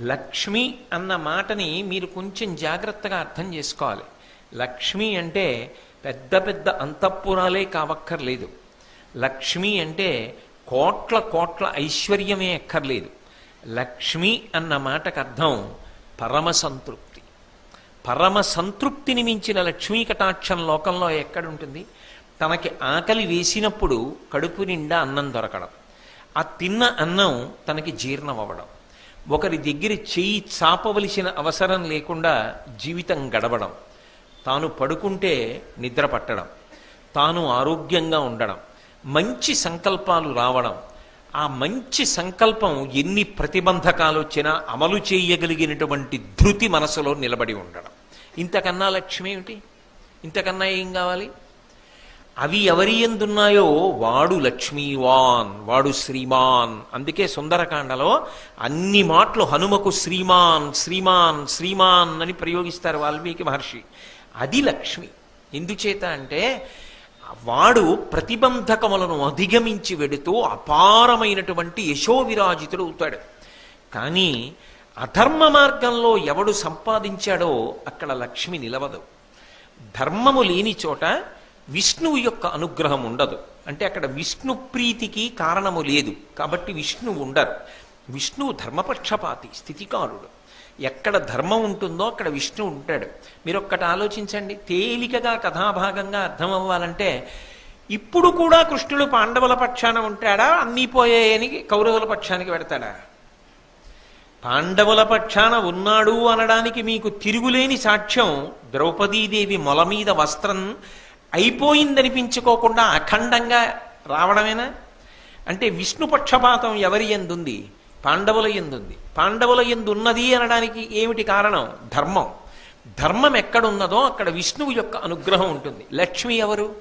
లక్ష్మి అన్న మాటని మీరు కొంచెం జాగ్రత్తగా అర్థం చేసుకోవాలి. లక్ష్మి అంటే పెద్ద పెద్ద అంతఃపురాలే కావక్కర్లేదు. లక్ష్మి అంటే కోట్ల కోట్ల ఐశ్వర్యమే ఎక్కర్లేదు లక్ష్మి అన్న మాటకు అర్థం పరమ సంతృప్తి. పరమ సంతృప్తిని మించిన లక్ష్మీ కటాక్షం లోకంలో ఎక్కడుంటుంది? తనకి ఆకలి వేసినప్పుడు కడుపు నిండా అన్నం దొరకడం. ఆ తిన్న అన్నం తనకి జీర్ణం అవ్వడం ఒకరి దగ్గర చెయ్యి చాపవలసిన అవసరం లేకుండా జీవితం గడవడం తాను పడుకుంటే నిద్ర పట్టడం తాను ఆరోగ్యంగా ఉండడం మంచి సంకల్పాలు రావడం ఆ మంచి సంకల్పం ఎన్ని ప్రతిబంధకాలు వచ్చినా అమలు చేయగలిగినటువంటి ధృతి మనసులో నిలబడి ఉండడం. ఇంతకన్నా లక్ష్యం ఏమిటి? ఇంతకన్నా ఏం కావాలి? అవి ఎవరి ఎందున్నాయో? వాడు లక్ష్మీవాన్ వాడు శ్రీమాన్. అందుకే సుందరకాండలో అన్ని మాటలు హనుమకు శ్రీమాన్ శ్రీమాన్ శ్రీమాన్ అని ప్రయోగిస్తారు వాల్మీకి మహర్షి. అది లక్ష్మి. ఎందుచేత అంటే వాడు ప్రతిబంధకములను అధిగమించి వెడుతూ అపారమైనటువంటి యశోవిరాజితుడు అవుతాడు. కానీ అధర్మ మార్గంలో ఎవడు సంపాదించాడో అక్కడ లక్ష్మి నిలవదు. ధర్మము లేని చోట విష్ణువు యొక్క అనుగ్రహం ఉండదు. అంటే అక్కడ విష్ణు ప్రీతికి కారణము లేదు. కాబట్టి విష్ణువు ఉండరు. విష్ణువు ధర్మపక్షపాతి స్థితికారుడు. ఎక్కడ ధర్మం ఉంటుందో అక్కడ విష్ణువు ఉంటాడు. మీరు ఒక్కటి ఆలోచించండి. తేలికగా కథాభాగంగా అర్థం అవ్వాలంటే ఇప్పుడు కూడా కృష్ణుడు పాండవుల పక్షాన ఉంటాడా? అన్నీ పోయాయని కౌరవుల పక్షానికి పెడతాడా? పాండవుల పక్షాన ఉన్నాడు అనడానికి మీకు తిరుగులేని సాక్ష్యం ద్రౌపదీదేవి మొల మీద వస్త్రం అయిపోయిందనిపించుకోకుండా అఖండంగా రావడమేనా? అంటే విష్ణు పక్షపాతం ఎవరి ఎందుంది? పాండవుల ఎందుంది? పాండవుల ఎందున్నది అనడానికి ఏమిటి కారణం? ధర్మం. ధర్మం ఎక్కడున్నదో అక్కడ విష్ణువు యొక్క అనుగ్రహం ఉంటుంది. లక్ష్మి ఎవరు?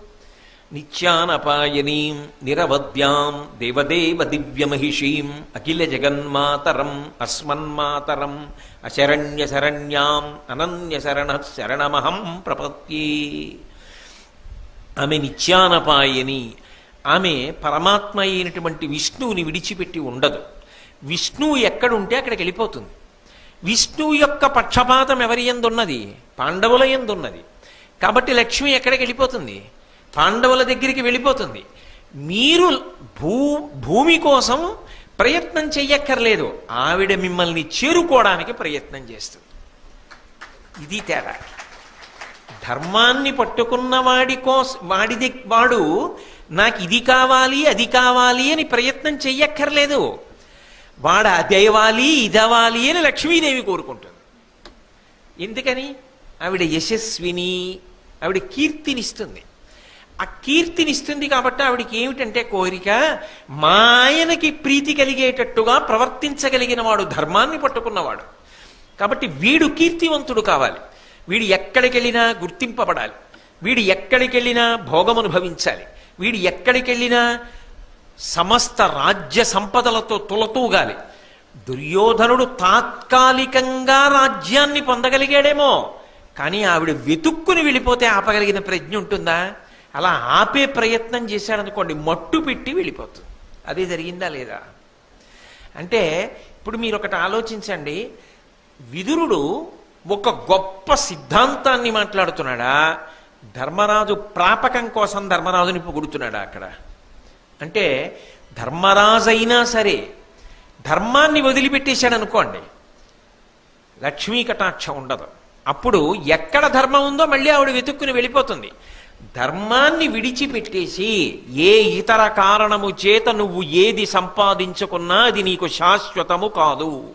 నిత్యానపాయనీం నిరవద్యాం దేవదేవ దివ్యమహిషీం అఖిల జగన్మాతరం అస్మన్మాతరం అశరణ్య శరణ్యాం అనన్య శరణ శరణమహం ప్రపత్యే. ఆమె నిత్యానపాయని ఆమె పరమాత్మ అయినటువంటి విష్ణువుని విడిచిపెట్టి ఉండదు. విష్ణువు ఎక్కడుంటే అక్కడికి వెళ్ళిపోతుంది విష్ణువు యొక్క పక్షపాతం ఎవరి ఎందున్నది పాండవుల ఎందున్నది కాబట్టి లక్ష్మి ఎక్కడికి వెళ్ళిపోతుంది పాండవుల దగ్గరికి వెళ్ళిపోతుంది. మీరు భూ భూమి కోసం ప్రయత్నం చెయ్యక్కర్లేదు. ఆవిడ మిమ్మల్ని చేరుకోవడానికి ప్రయత్నం చేస్తుంది. ఇది తేడా. ధర్మాన్ని పట్టుకున్న వాడి కోస వాడి వాడు నాకు ఇది కావాలి అది కావాలి అని ప్రయత్నం చెయ్యక్కర్లేదు. వాడు అదేవాలి ఇదవాలి అని లక్ష్మీదేవి కోరుకుంటుంది. ఎందుకని? ఆవిడ యశస్విని ఆవిడ కీర్తినిస్తుంది. ఆ కీర్తినిస్తుంది కాబట్టి ఆవిడకి ఏమిటంటే కోరిక మా ఆయనకి ప్రీతి కలిగేటట్టుగా ప్రవర్తించగలిగిన వాడు ధర్మాన్ని పట్టుకున్నవాడు. కాబట్టి వీడు కీర్తివంతుడు కావాలి. వీడు ఎక్కడికి వెళ్ళినా గుర్తింపబడాలి. వీడు ఎక్కడికి వెళ్ళినా భోగం అనుభవించాలి వీడు ఎక్కడికి వెళ్ళినా సమస్త రాజ్య సంపదలతో తులతూగాలి. దుర్యోధనుడు తాత్కాలికంగా రాజ్యాన్ని పొందగలిగాడేమో. కానీ ఆవిడ వెతుక్కుని వెళ్ళిపోతే ఆపగలిగిన ప్రజ్ఞ ఉంటుందా? అలా ఆపే ప్రయత్నం చేశాడనుకోండి మట్టు పెట్టి వెళ్ళిపోతుంది. అదే జరిగిందా లేదా? అంటే ఇప్పుడు మీరు ఒకటి ఆలోచించండి. విదురుడు ఒక గొప్ప సిద్ధాంతాన్ని మాట్లాడుతున్నాడా? ధర్మరాజు ప్రాపకం కోసం ధర్మరాజుని పొగుడుతున్నాడా అక్కడ? అంటే ధర్మరాజైనా సరే ధర్మాన్ని వదిలిపెట్టేశాడు అనుకోండి లక్ష్మీ కటాక్షం ఉండదు. అప్పుడు ఎక్కడ ధర్మం ఉందో మళ్ళీ ఆవిడ వెతుక్కుని వెళ్ళిపోతుంది. ధర్మాన్ని విడిచిపెట్టేసి ఏ ఇతర కారణము చేత నువ్వు ఏది సంపాదించుకున్నా అది నీకు శాశ్వతము కాదు.